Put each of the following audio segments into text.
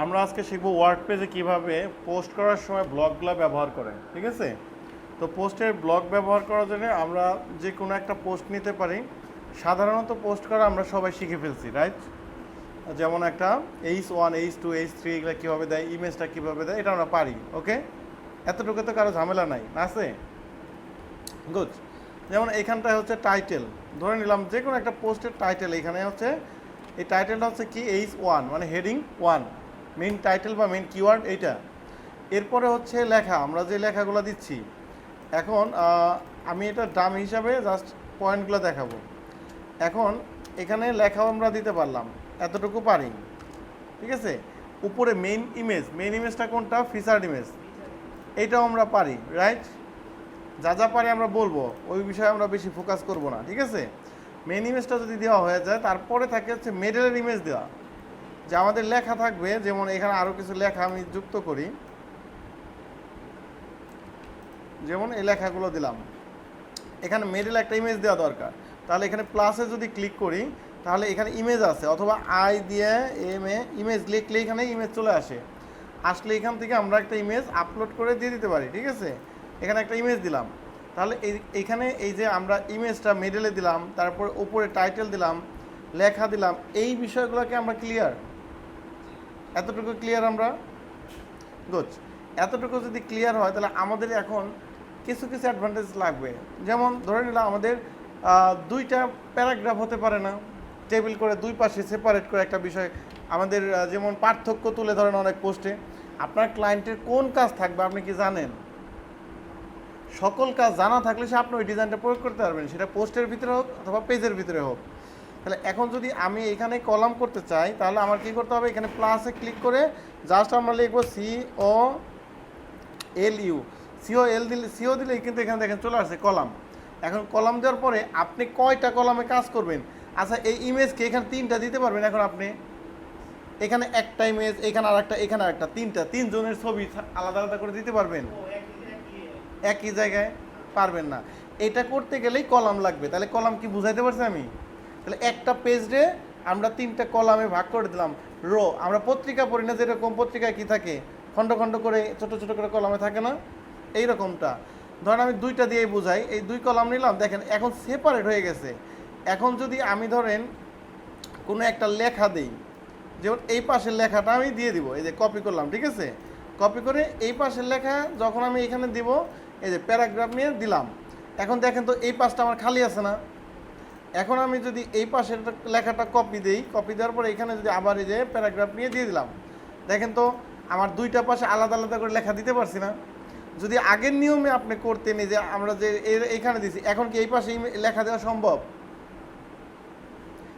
আমরা আজকে শিখব ওয়ার্ড পেজে কীভাবে পোস্ট করার সময় ব্লকগুলো ব্যবহার করে ঠিক আছে? তো পোস্টের ব্লগ ব্যবহার করার জন্য আমরা যে কোনো একটা পোস্ট নিতে পারি। সাধারণত পোস্ট করা আমরা সবাই শিখে ফেলছি রাইট যেমন একটা H one H two H three এগুলো কীভাবে দেয় ইমেজটা কীভাবে দেয়, এটা আমরা পারি ওকে এতটুকু তো কারও ঝামেলা নাই, আছে? গুড যেমন এইখানটায় হচ্ছে টাইটেল ধরে নিলাম যে কোনো একটা পোস্টের টাইটেল এখানে হচ্ছে, এই টাইটেলটা হচ্ছে কি? এইচ ওয়ান মানে হেডিং ওয়ান মেইন টাইটেল বা মেইন কিওয়ার্ড এইটা। এরপরে হচ্ছে লেখা, আমরা যে লেখাগুলো দিচ্ছি। এখন আমি এটা ডাম হিসাবে জাস্ট পয়েন্টগুলো দেখাবো। এখন, এখানে লেখাও আমরা দিতে পারলাম, এতটুকু পারি। ঠিক আছে? উপরে মেইন ইমেজ মেইন ইমেজটা কোনটা? ফিচার্ড ইমেজ এইটাও আমরা পারি রাইট যা যা পারি আমরা বলব, ওই বিষয়ে আমরা বেশি ফোকাস করব না, ঠিক আছে? মেন ইমেজটা যদি দেওয়া হয়ে যায়, তারপরে থাকে হচ্ছে মেডেলের ইমেজ দেওয়া। যে আমাদের লেখা থাকবে, যেমন এখানে আরও কিছু লেখা আমি যুক্ত করি। যেমন এই লেখাগুলো দিলাম। এখানে মেডেল একটা ইমেজ দেওয়া দরকার। তাহলে এখানে প্লাসে যদি ক্লিক করি, তাহলে এখানে ইমেজ আছে, অথবা আই দিয়ে এম এ ইমেজ লিখলে এখানে ইমেজ চলে আসে। আসলে এখান থেকে আমরা একটা ইমেজ আপলোড করে দিয়ে দিতে পারি, ঠিক আছে? এখানে একটা ইমেজ দিলাম। তাহলে এই এইখানে এই যে আমরা ইমেজটা মিডলে দিলাম, তারপর উপরে টাইটেল দিলাম, লেখা দিলাম, এই বিষয়গুলোকে আমরা ক্লিয়ার এতটুকু ক্লিয়ার আমরা? গুড এতটুকু যদি ক্লিয়ার হয়, তাহলে আমাদের এখন কিছু কিছু অ্যাডভান্টেজ লাগবে। যেমন ধরে নিলাম আমাদের দুইটা প্যারাগ্রাফ হতে পারে না। টেবিল করে দুই পাশে সেপারেট করে একটা বিষয়। আমাদের যেমন পার্থক্য তুলে ধরেন অনেক পোস্টে আপনার ক্লায়েন্টের কোন কাজ থাকবে আপনি কি জানেন? সকল কাজ জানা থাকলে সে আপনি ওই ডিজাইনটা প্রয়োগ করতে পারবেন। সেটা পোস্টের ভিতরে হোক অথবা পেজের ভিতরে হোক। তাহলে এখন যদি আমি এখানে কলাম করতে চাই তাহলে আমার কি করতে হবে? এখানে প্লাসে ক্লিক করে জাস্ট আমরা লিখব C O L U C O L দিলে সিও দিলে কিন্তু এখানে দেখেন চলে আসছে কলাম। এখন কলাম দেওয়ার পরে আপনি কয়টা কলামে কাজ করবেন? আচ্ছা এই ইমেজকে এখানে তিনটা দিতে পারবেন এখন আপনি। এখানে একটা ইমেজ এখানে আর একটা এখানে আরেকটা তিনটা তিনজনের ছবি আলাদা আলাদা করে দিতে পারবেন? একই জায়গায় পারবেন না। এটা করতে গেলেই কলাম লাগবে। তাহলে কলাম কি বুঝাইতে পারছি আমি? তাহলে একটা পেজ পেজে আমরা তিনটা কলামে ভাগ করে দিলাম। রো আমরা পত্রিকা পড়ি না, যেরকম পত্রিকায় কি থাকে? খণ্ড খণ্ড করে, ছোট ছোট করে কলামে থাকে না? এই রকমটা ধরেন আমি দুইটা দিয়েই বোঝাই, এই দুই কলাম নিলাম, দেখেন এখন সেপারেট হয়ে গেছে। এখন যদি আমি ধরেন কোনো একটা লেখা দেই, যেমন এই পাশের লেখাটা আমি দিয়ে দিব, এই যে কপি করলাম, ঠিক আছে? কপি করে এই পাশের লেখা যখন আমি এখানে দিব, এই যে প্যারাগ্রাফ নিয়ে দিলাম। এখন দেখেন তো এই পাশটা আমার খালি আছে না? এখন আমি যদি এই পাশের লেখাটা কপি দিই কপি দেওয়ার পরে এখানে যদি আবার এই যে প্যারাগ্রাফ নিয়ে দিয়ে দিলাম, দেখেন তো আমার দুইটা পাশে আলাদা আলাদা করে লেখা দিতে পারছি না। যদি আগের নিয়মে আপনি করতেন যে আমরা যে এ- এইখানে দিছি, এখন কি এই পাশে লেখা দেওয়া সম্ভব?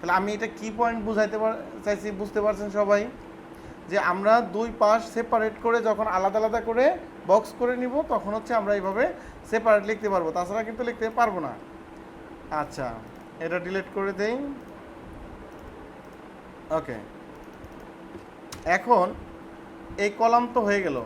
তাহলে আমি এটা কি পয়েন্ট বুঝাইতে চাইছি বুঝতে পারছেন সবাই? যে আমরা দুই পাশ সেপারেট করে যখন আলাদা আলাদা করে বক্স করে নিব, তখন হচ্ছে আমরা এইভাবে সেপারেট লিখতে পারব। তাছাড়া কিন্তু লিখতে পারব না। আচ্ছা। এটা ডিলিট করে দেই। ওকে এখন এই কলাম তো হয়ে গেল।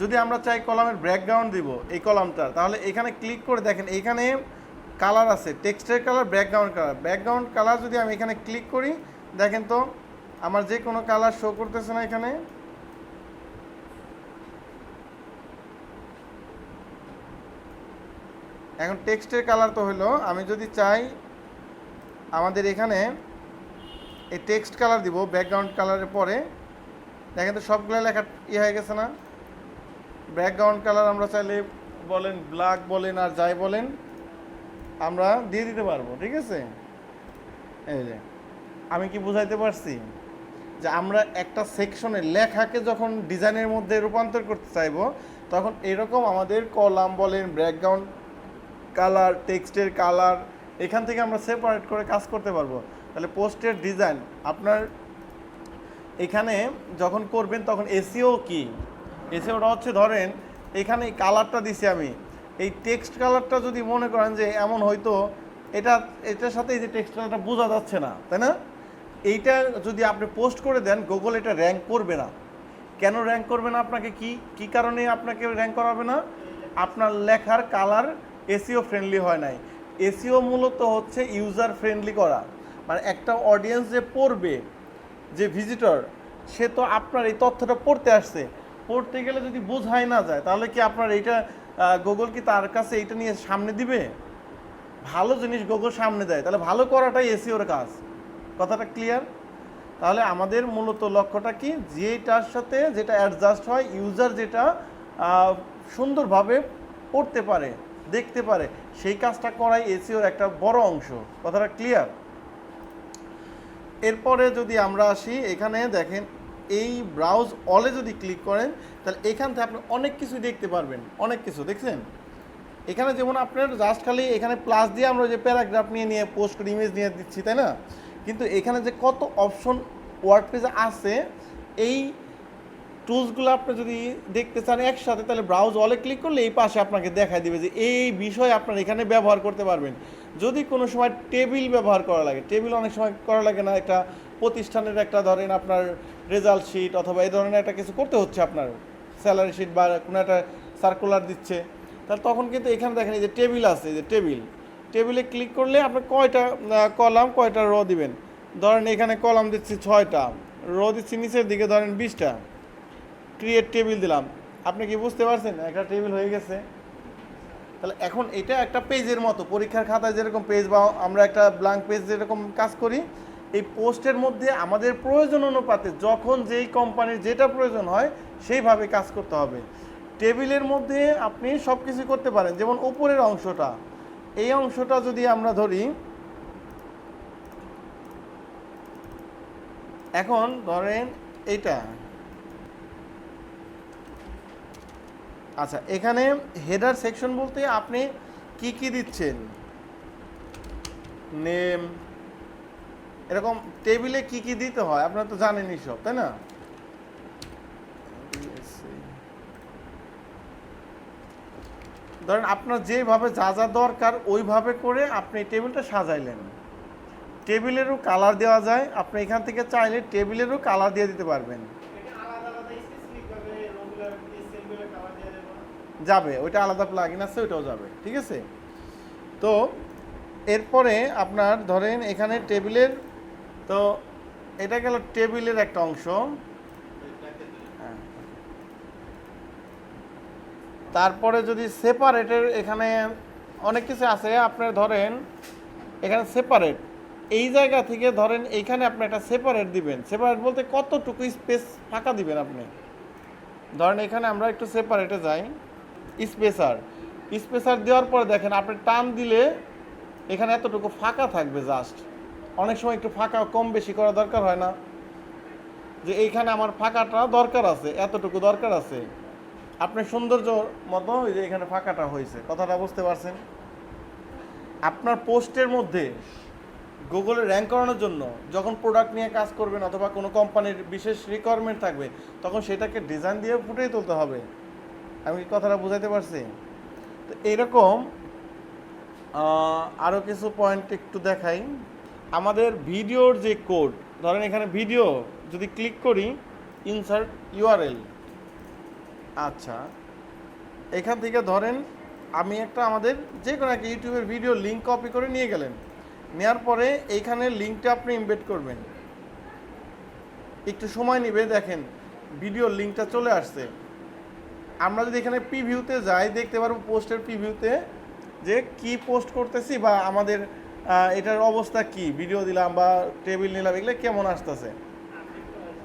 যদি আমরা চাই কলামের ব্যাকগ্রাউন্ড দিব এই কলামটা তাহলে এখানে ক্লিক করে দেখেন, এখানে কালার আছে টেক্সটের colour background colour background colour যদি আমি এখানে ক্লিক করি, দেখেন তো, আমার যে কোনো কালার শো করতেছে না এখানে। এখন টেক্সটের কালার তো হলো, আমি যদি চাই আমাদের এখানে এই টেক্সট কালার দিব ব্যাকগ্রাউন্ড কালারের পরে। দেখেন তো সবগুলো লেখা ইয়ে হয়ে গেছে না? ব্যাকগ্রাউন্ড কালার আমরা চাইলে বলেন ব্ল্যাক বলেন আর যাই বলেন, আমরা দিয়ে দিতে পারব, ঠিক আছে? এই যে, আমি কি বুঝাইতে পারছি? যে আমরা একটা সেকশনের লেখাকে যখন ডিজাইনের মধ্যে রূপান্তর করতে চাইব, তখন এরকম আমাদের কলাম বলেন ব্যাকগ্রাউন্ড কালার টেক্সটের কালার এখান থেকে আমরা সেপারেট করে কাজ করতে পারব। তাহলে পোস্টের ডিজাইন আপনার এখানে যখন করবেন তখন এসিও কি? এসিওটা হচ্ছে ধরেন, এখানে এই কালারটা দিছি আমি। এই টেক্সট কালারটা যদি মনে করেন যে এমন হয়তো, এটা, এটার সাথে এই যে টেক্সট কালারটা বোঝা যাচ্ছে না, তাই না? এইটা যদি আপনি পোস্ট করে দেন গুগল এটা র্যাঙ্ক করবে না। কেন র্যাঙ্ক করবে না আপনাকে কি? কি কারণে আপনাকে র্যাঙ্ক করাবে না? আপনার লেখার কালার এসিও ফ্রেন্ডলি হয় নাই। এসিও মূলত হচ্ছে ইউজার ফ্রেন্ডলি করা। মানে একটা অডিয়েন্স যে পড়বে, যে ভিজিটর সে তো আপনার এই তথ্যটা পড়তে আসছে। পড়তে গেলে যদি বোঝাই না যায়, তাহলে কি আপনার এইটা গুগল কি তার কাছে এইটা নিয়ে সামনে দিবে? ভালো জিনিস গুগল সামনে দেয়। তাহলে ভালো করাটাই এসিওর কাজ। কথাটা ক্লিয়ার তাহলে আমাদের মূলত লক্ষ্যটা কি? যেটার সাথে যেটা অ্যাডজাস্ট হয় ইউজার যেটা সুন্দরভাবে পড়তে পারে, দেখতে পারে। সেই কাজটা করাই এসিওর একটা বড় অংশ। কথাটা ক্লিয়ার এরপরে যদি আমরা আসি, এখানে দেখেন এই ব্রাউজ অলে যদি ক্লিক করেন, তাহলে এখান থেকে আপনি অনেক কিছু দেখতে পারবেন। অনেক কিছু, দেখছেন? এখানে যেমন আপনার জাস্ট খালি এখানে প্লাস দিয়ে আমরা যে প্যারাগ্রাফ নিয়ে নিয়ে পোস্ট করে ইমেজ নিয়ে দিচ্ছি, তাই না? কিন্তু এখানে যে কত অপশন ওয়ার্ড পেজে আছে, এই টুলসগুলো আপনি যদি দেখতে চান একসাথে, তাহলে ব্রাউজ অলে ক্লিক করলে এই পাশে আপনাকে দেখায় দিবে যে এই বিষয় আপনার এখানে ব্যবহার করতে পারবেন। যদি কোনো সময় টেবিল ব্যবহার করা লাগে টেবিল অনেক সময় করা লাগে না, একটা প্রতিষ্ঠানের একটা ধরেন আপনার রেজাল্ট শিট অথবা এই ধরনের একটা কিছু করতে হচ্ছে আপনার। স্যালারি শিট বা কোনো একটা সার্কুলার দিচ্ছে, তাহলে তখন কিন্তু এখানে দেখেন এই যে টেবিল আছে যে টেবিল টেবিলে ক্লিক করলে আপনি কয়টা কলাম কয়টা র দিবেন? ধরেন এখানে কলাম দিচ্ছি ছয়টা র দিচ্ছি নিচের দিকে ধরেন বিশটা। ক্রিয়েট টেবিল দিলাম। আপনি কি বুঝতে পারছেন? একটা টেবিল হয়ে গেছে। তাহলে এখন এটা একটা পেজের মতো। পরীক্ষার খাতায় যেরকম পেজ বা আমরা একটা ব্ল্যাঙ্ক পেজ যেরকম কাজ করি, এই পোস্টের মধ্যে আমাদের প্রয়োজন অনুপাতে যখন যেই কোম্পানির যেটা প্রয়োজন হয়, সেইভাবে কাজ করতে হবে। টেবিলের মধ্যে আপনি সব কিছু করতে পারেন। যেমন উপরের অংশটা। এই অংশটা যদি আমরা ধরি, এখন ধরেন এইটা। আচ্ছা এখানে হেডার সেকশন বলতে আপনি কি কি দিচ্ছেন? নেম এরকম টেবিলে কি কি দিতে হয়? আপনারা তো জানেনই সব, তাই না? ধরেন আপনার যেভাবে যা যা দরকার, ওইভাবে করে আপনি টেবিলটা সাজাইলেন। টেবিলেরও কালার দেওয়া যায়, আপনি এখান থেকে চাইলে টেবিলেরও কালার দিয়ে দিতে পারবেন। যাবে, ওইটা আলাদা প্লাগইন আছে, ওইটাও যাবে, ঠিক আছে? তো এরপরে আপনার ধরেন এখানে টেবিলের, তো এটা গেল টেবিলের একটা অংশ। হ্যাঁ। তারপরে যদি সেপারেটের এখানে অনেক কিছু আছে, আপনার ধরেন এখানে সেপারেট এই জায়গা থেকে ধরেন এইখানে আপনি একটা সেপারেট দিবেন। সেপারেট বলতে কতটুকু স্পেস ফাঁকা দিবেন আপনি? ধরেন এখানে আমরা একটু সেপারেটে যাই। স্পেসার। স্পেসার দেওয়ার পরে দেখেন, আপনি টান দিলে এখানে এতটুকু ফাঁকা থাকবে জাস্ট অনেক সময় একটু ফাঁকা কম বেশি করা দরকার হয় না। যে এইখানে আমার ফাঁকাটা দরকার আছে, এতটুকু দরকার আছে। আপনি সৌন্দর্য মতো ওই যে এখানে ফাঁকাটা হয়েছে, কথাটা বুঝতে পারছেন? আপনার পোস্টের মধ্যে গুগলে র্যাঙ্ক করানোর জন্য যখন প্রোডাক্ট নিয়ে কাজ করবেন অথবা কোনো কোম্পানির বিশেষ রিকোয়ারমেন্ট থাকবে, তখন সেটাকে ডিজাইন দিয়ে ফুটিয়ে তুলতে হবে। আমি কথাটা বুঝাইতে পারছি? তো এইরকম আরও কিছু পয়েন্ট একটু দেখাই। আমাদের ভিডিওর যে কোড ধরেন এখানে ভিডিও যদি ক্লিক করি ইনসার্ট ইউআরএল আচ্ছা এখান থেকে ধরেন আমি একটা আমাদের যে কোনো একটা ইউটিউবের ভিডিও লিঙ্ক কপি করে নিয়ে গেলেন। নেওয়ার পরে এইখানে লিঙ্কটা আপনি ইমবেড করবেন। একটু সময় নেবে, দেখেন ভিডিওর লিঙ্কটা চলে আসছে। আমরা যদি এখানে প্রিভিউতে যাই, দেখতে পারব পোস্টের প্রিভিউতে যে কি পোস্ট করতেছি বা আমাদের এটার অবস্থা কি? ভিডিও দিলাম বা টেবিল নিলাম, এগুলো কেমন আসতেছে?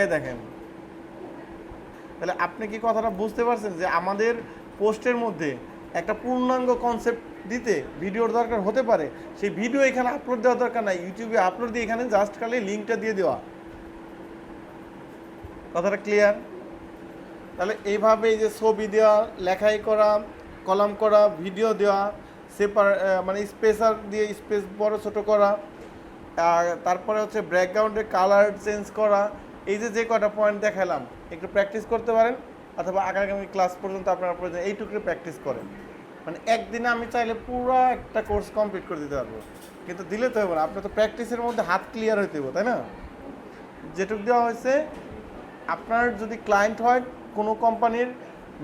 এই দেখেন। তাহলে আপনি কি কথাটা বুঝতে পারছেন যে আমাদের পোস্টের মধ্যে একটা পূর্ণাঙ্গ কনসেপ্ট দিতে ভিডিওর দরকার হতে পারে? সেই ভিডিও এখানে আপলোড দেওয়ার দরকার নাই। ইউটিউবে আপলোড দিয়ে এখানে জাস্ট খালি লিঙ্কটা দিয়ে দেওয়া। কথাটা ক্লিয়ার তাহলে এইভাবে এই যে ছবি দেওয়া, লেখাই করা, কলাম করা, ভিডিও দেওয়া, সেপার মানে স্পেসার দিয়ে স্পেস বড় ছোট করা তারপরে হচ্ছে ব্যাকগ্রাউন্ডে কালার চেঞ্জ করা, এই যে যে কটা পয়েন্ট দেখালাম, একটু প্র্যাকটিস করতে পারেন, অথবা আগামী ক্লাস পর্যন্ত আপনারা প্রয়োজন এইটুকু প্র্যাকটিস করেন। মানে একদিনে আমি চাইলে পুরো একটা কোর্স কমপ্লিট করে দিতে পারব। কিন্তু দিলে তো হবে না, আপনার তো প্র্যাকটিসের মধ্যে হাত ক্লিয়ার হইতে হবে তাই না? যেটুক দেওয়া হয়েছে, আপনার যদি ক্লায়েন্ট হয় কোনো কোম্পানির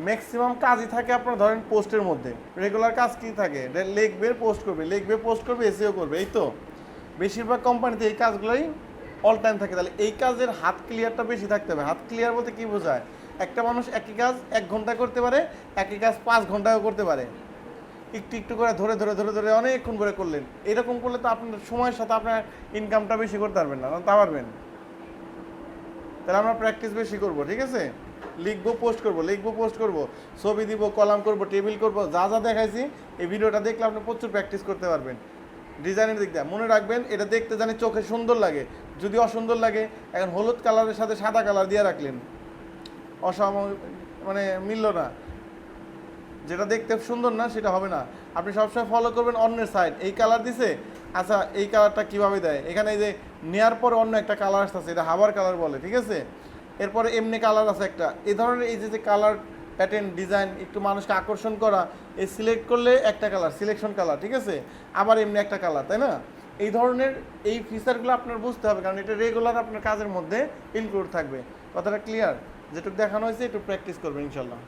ম্যাক্সিমাম কাজই থাকে আপনার ধরেন পোস্টের মধ্যে। রেগুলার কাজ কী থাকে? লিখবে পোস্ট করবে, লিখবে পোস্ট করবে এসিও করবে, এই তো। বেশিরভাগ কোম্পানিতে এই কাজগুলোই অল টাইম থাকে। তাহলে এই কাজের হাত ক্লিয়ারটা বেশি থাকতে হবে। হাত ক্লিয়ার বলতে কী বোঝায়? একটা মানুষ একই কাজ এক ঘণ্টা করতে পারে, একই কাজ পাঁচ ঘন্টাও করতে পারে। একটু একটু করে ধরে ধরে ধরে ধরে অনেকক্ষণ করে করলেন। এরকম করলে তো আপনার সময়ের সাথে আপনার ইনকামটা বেশি করতে পারবেন না তা পারবেন। তাহলে আমরা প্র্যাকটিস বেশি করব, ঠিক আছে? লিখব পোস্ট করব, লিখব পোস্ট করব, ছবি দিব, কলাম করব টেবিল করব, যা যা দেখাইছি, এই ভিডিওটা দেখলে আপনি প্রচুর প্র্যাকটিস করতে পারবেন। ডিজাইনের দিক দিয়ে মনে রাখবেন, এটা দেখতে জানি চোখে সুন্দর লাগে, যদি অসুন্দর লাগে, এখন হলুদ কালারের সাথে সাদা কালার দিয়ে রাখলেন, অসম মানে মিলল না। যেটা দেখতে সুন্দর না, সেটা হবে না। আপনি সবসময় ফলো করবেন অন্যের সাইড এই কালার দিছে? আচ্ছা এই কালারটা কীভাবে দেয়? এখানে এই যে, নেয়ার পরে অন্য একটা কালার আসতেছে, এটা হাবার কালার বলে, ঠিক আছে? এরপরে এমনি কালার আছে একটা। এই ধরনের এই যে যে কালার প্যাটার্ন ডিজাইন একটু মানুষকে আকর্ষণ করা, এই সিলেক্ট করলে একটা কালার সিলেকশন কালার ঠিক আছে? আবার এমনি একটা কালার তাই না? এই ধরনের এই ফিচারগুলো আপনার বুঝতে হবে, কারণ এটা রেগুলার আপনার কাজের মধ্যে ইনক্লুড থাকবে। কথাটা ক্লিয়ার যেটুকু দেখানো হয়েছে একটু প্র্যাকটিস করবেন ইনশাল্লাহ।